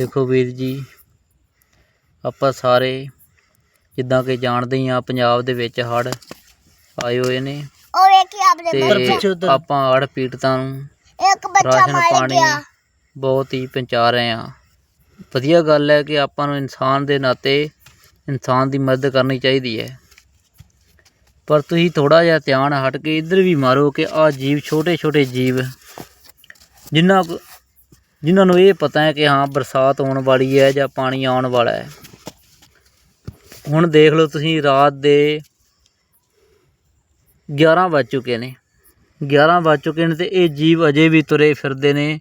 ਦੇਖੋ ਵੀਰ ਜੀ ਆਪਾਂ ਸਾਰੇ ਜਿੱਦਾਂ ਕਿ ਜਾਣਦੇ ਹੀ ਆ ਪੰਜਾਬ ਦੇ ਵਿੱਚ ਹੜ੍ਹ ਆਏ ਹੋਏ ਨੇ ਉਹ ਵੇਖੀ ਆਪਣੇ ਤੇ ਬੱਚਾ। ਆਪਾਂ ਹੜ੍ਹ ਪੀੜਤਾਂ ਨੂੰ ਇੱਕ ਬੱਚਾ ਰਾਸ਼ਨ ਮਰ ਪਾਣੀ ਗਿਆ ਬਹੁਤ ਹੀ ਪਹੁੰਚਾ ਰਹੇ ਆ ਵਧੀਆ ਗੱਲ ਹੈ ਕਿ ਆਪਾਂ ਨੂੰ ਇਨਸਾਨ ਦੇ ਨਾਤੇ ਇਨਸਾਨ ਦੀ ਮਦਦ ਕਰਨੀ ਚਾਹੀਦੀ ਹੈ। ਪਰ ਤੁਸੀਂ ਥੋੜਾ ਜਿਹਾ ਧਿਆਨ ਹਟ ਕੇ ਇੱਧਰ ਵੀ ਮਾਰੋ ਕਿ ਆ ਜੀਵ ਛੋਟੇ ਛੋਟੇ ਜੀਵ ਜਿਨ੍ਹਾਂ ਕੋ- ਜਿਨ੍ਹਾਂ ਨੂੰ ਇਹ ਪਤਾ ਹੈ ਕਿ ਹਾਂ, ਬਰਸਾਤ ਆਉਣ ਵਾਲੀ ਹੈ ਜਾਂ ਪਾਣੀ ਆਉਣ ਵਾਲਾ ਹੈ। ਹੁਣ ਦੇਖ ਲਓ ਤੁਸੀਂ, ਰਾਤ ਦੇ 11 ਵੱਜ ਚੁੱਕੇ ਨੇ। 11 ਵੱਜ ਚੁੱਕੇ ਨੇ ਤੇ ਇਹ ਜੀਵ ਅਜੇ ਵੀ ਤੁਰੇ ਫਿਰਦੇ ਨੇ।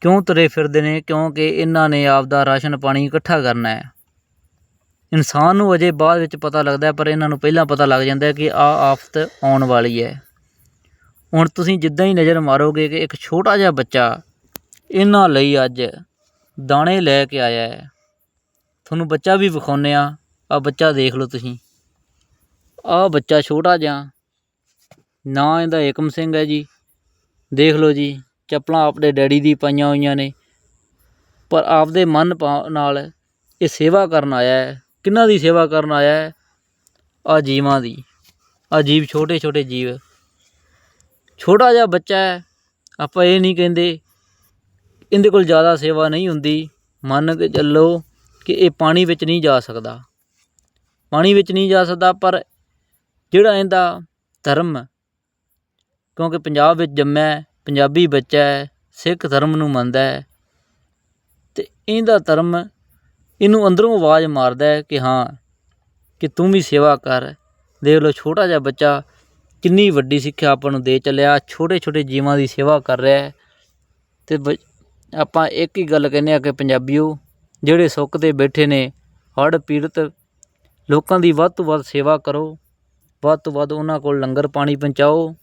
ਕਿਉਂ ਤੁਰੇ ਫਿਰਦੇ ਨੇ? ਕਿਉਂਕਿ ਇਹਨਾਂ ਨੇ ਆਪਦਾ ਰਾਸ਼ਨ ਪਾਣੀ ਇਕੱਠਾ ਕਰਨਾ ਹੈ। ਇਨਸਾਨ ਨੂੰ ਅਜੇ ਬਾਅਦ ਵਿੱਚ ਪਤਾ ਲੱਗਦਾ ਪਰ ਇਹਨਾਂ ਨੂੰ ਪਹਿਲਾਂ ਪਤਾ ਲੱਗ ਜਾਂਦਾ ਕਿ ਆ ਆਫਤ ਆਉਣ ਵਾਲੀ ਹੈ। ਹੁਣ ਤੁਸੀਂ ਜਿੱਦਾਂ ਹੀ ਨਜ਼ਰ ਮਾਰੋਗੇ ਕਿ ਇੱਕ ਛੋਟਾ ਜਿਹਾ ਬੱਚਾ ਇਹਨਾਂ ਲਈ ਅੱਜ ਦਾਣੇ ਲੈ ਕੇ ਆਇਆ ਹੈ। ਤੁਹਾਨੂੰ ਬੱਚਾ ਵੀ ਵਿਖਾਉਂਦੇ ਆ ਆ ਬੱਚਾ ਦੇਖ ਲਓ ਤੁਸੀਂ। ਆ ਬੱਚਾ ਛੋਟਾ ਜਿਹਾ। ਨਾਂ ਇਹਦਾ ਏਕਮ ਸਿੰਘ ਹੈ ਜੀ। ਦੇਖ ਲਓ ਜੀ, ਚੱਪਲਾਂ ਆਪਦੇ ਡੈਡੀ ਦੀ ਪਾਈਆਂ ਹੋਈਆਂ ਨੇ। ਪਰ ਆਪਦੇ ਮਨ ਪਾ- ਨਾਲ ਇਹ ਸੇਵਾ ਕਰਨ ਆਇਆ ਹੈ। ਕਿਹਨਾਂ ਦੀ ਸੇਵਾ ਕਰਨ ਆਇਆ ਹੈ? ਆ ਜੀਵਾਂ ਦੀ। ਆ ਜੀਵ ਛੋਟੇ ਛੋਟੇ ਜੀਵ। ਛੋਟਾ ਜਿਹਾ ਬੱਚਾ ਹੈ। ਆਪਾਂ ਇਹ ਨਹੀਂ ਕਹਿੰਦੇ ਇਹਦੇ ਕੋਲ ਜ਼ਿਆਦਾ ਸੇਵਾ ਨਹੀਂ ਹੁੰਦੀ। ਮੰਨ ਕੇ ਚੱਲੋ ਕਿ ਇਹ ਪਾਣੀ ਵਿੱਚ ਨਹੀਂ ਜਾ ਸਕਦਾ। ਪਾਣੀ ਵਿੱਚ ਨਹੀਂ ਜਾ ਸਕਦਾ, ਪਰ ਜਿਹੜਾ ਇਹਦਾ ਧਰਮ ਕਿਉਂਕਿ ਪੰਜਾਬ ਵਿੱਚ ਜੰਮਿਆ ਪੰਜਾਬੀ ਬੱਚਾ ਹੈ, ਸਿੱਖ ਧਰਮ ਨੂੰ ਮੰਨਦਾ ਹੈ, ਤੇ ਇਹਦਾ ਧਰਮ ਇਹਨੂੰ ਅੰਦਰੋਂ ਆਵਾਜ਼ ਮਾਰਦਾ ਹੈ ਕਿ ਹਾਂ, ਕਿ ਤੂੰ ਵੀ ਸੇਵਾ ਕਰ। ਦੇਖ ਲਓ ਛੋਟਾ ਜਿਹਾ ਬੱਚਾ ਕਿੰਨੀ ਵੱਡੀ ਸਿੱਖਿਆ ਆਪਾਂ ਨੂੰ ਦੇ ਚੱਲਿਆ ਛੋਟੇ ਛੋਟੇ ਜੀਵਾਂ ਦੀ ਸੇਵਾ ਕਰ ਰਿਹਾ ਹੈ, ਤੇ ਬ- ਆਪਾਂ ਇੱਕ ਹੀ ਗੱਲ ਕਹਿੰਦੇ ਆ ਕਿ ਪੰਜਾਬੀਓ ਜਿਹੜੇ ਸੁੱਖ ਤੇ ਬੈਠੇ ਨੇ ਹੜ੍ਹ ਪੀੜਤ ਲੋਕਾਂ ਦੀ ਵੱਧ ਤੋਂ ਵੱਧ ਸੇਵਾ ਕਰੋ ਵੱਧ ਤੋਂ ਵੱਧ ਉਹਨਾਂ ਕੋਲ ਲੰਗਰ ਪਾਣੀ ਪਹੁੰਚਾਓ।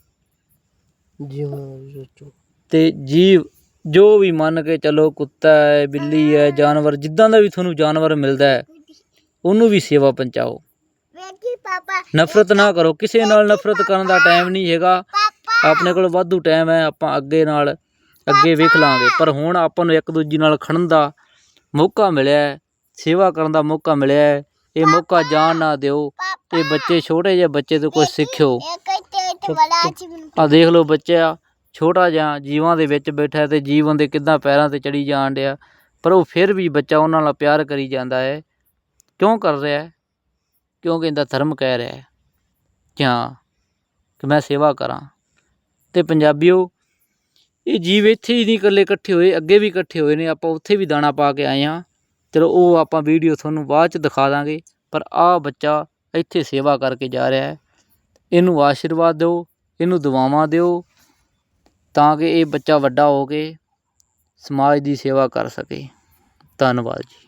ਤੇ ਜੀਵ ਜੋ ਵੀ ਮੰਨ ਕੇ ਚੱਲੋ ਕੁੱਤਾ ਹੈ ਬਿੱਲੀ ਹੈ ਜਾਨਵਰ ਜਿੱਦਾਂ ਦਾ ਵੀ ਤੁਹਾਨੂੰ ਜਾਨਵਰ ਮਿਲਦਾ ਹੈ ਉਹਨੂੰ ਵੀ ਸੇਵਾ ਪਹੁੰਚਾਓ। ਵੇਖੀ ਪਾਪਾ ਨਫ਼ਰਤ ਨਾ ਕਰੋ ਕਿਸੇ ਨਾਲ ਨਫ਼ਰਤ ਕਰਨ ਦਾ ਟਾਈਮ ਨਹੀਂ ਹੈਗਾ। ਆਪਣੇ ਕੋਲ ਵਾਧੂ ਟਾਈਮ ਹੈ ਆਪਾਂ ਅੱਗੇ ਨਾਲ ਅੱਗੇ ਵੇਖ ਲਾਂਗੇ ਪਰ ਹੁਣ ਆਪਾਂ ਨੂੰ ਇੱਕ ਦੂਜੀ ਨਾਲ ਖੜਨ ਦਾ ਮੌਕਾ ਮਿਲਿਆ ਹੈ ਸੇਵਾ ਕਰਨ ਦਾ ਮੌਕਾ ਮਿਲਿਆ ਹੈ ਇਹ ਮੌਕਾ ਜਾਣ ਨਾ ਦਿਓ ਤੇ ਬੱਚੇ ਛੋਟੇ ਜਿਹੇ ਬੱਚੇ ਤੋਂ ਕੁਝ ਸਿੱਖਿਓ। ਆ ਦੇਖ ਲਓ ਬੱਚਾ ਛੋਟਾ ਜਿਹਾ ਜੀਵਾਂ ਦੇ ਵਿੱਚ ਬੈਠਾ ਤੇ ਜੀਵਨ ਦੇ ਕਿੱਦਾਂ ਪੈਰਾਂ ਤੇ ਚੜੀ ਜਾਣ ਡਿਆ ਪਰ ਉਹ ਫਿਰ ਵੀ ਬੱਚਾ ਉਹਨਾਂ ਨਾਲ ਪਿਆਰ ਕਰੀ ਜਾਂਦਾ ਹੈ। ਕਿਉਂ ਕਰ ਰਿਹਾ ਹੈ? ਕਿਉਂਕਿ ਇਹਦਾ ਧਰਮ ਕਹਿ ਰਿਹਾ ਹੈ? ਕਿ ਹਾਂ ਕਿ ਮੈਂ ਸੇਵਾ ਕਰਾਂ? ਤੇ ਪੰਜਾਬੀਓ ਇਹ ਜੀਵ ਇੱਥੇ ਹੀ ਨਹੀਂ ਇਕੱਲੇ ਇਕੱਠੇ ਹੋਏ, ਅੱਗੇ ਵੀ ਇਕੱਠੇ ਹੋਏ ਨੇ। ਆਪਾਂ ਉੱਥੇ ਵੀ ਦਾਣਾ ਪਾ ਕੇ ਆਏ ਹਾਂ। ਚਲੋ, ਉਹ ਆਪਾਂ ਵੀਡੀਓ ਤੁਹਾਨੂੰ ਬਾਅਦ ਚ ਦਿਖਾ ਦਾਂਗੇ। ਪਰ ਆਹ ਬੱਚਾ ਇੱਥੇ ਸੇਵਾ ਕਰਕੇ ਜਾ ਰਿਹਾ ਹੈ। ਇਹਨੂੰ ਆਸ਼ੀਰਵਾਦ ਦਿਓ, ਇਹਨੂੰ ਦੁਆਵਾਂ ਦਿਓ, ਤਾਂ ਕਿ ਇਹ ਬੱਚਾ ਵੱਡਾ ਹੋ ਕੇ ਸਮਾਜ ਦੀ ਸੇਵਾ ਕਰ ਸਕੇ। ਧੰਨਵਾਦ ਜੀ।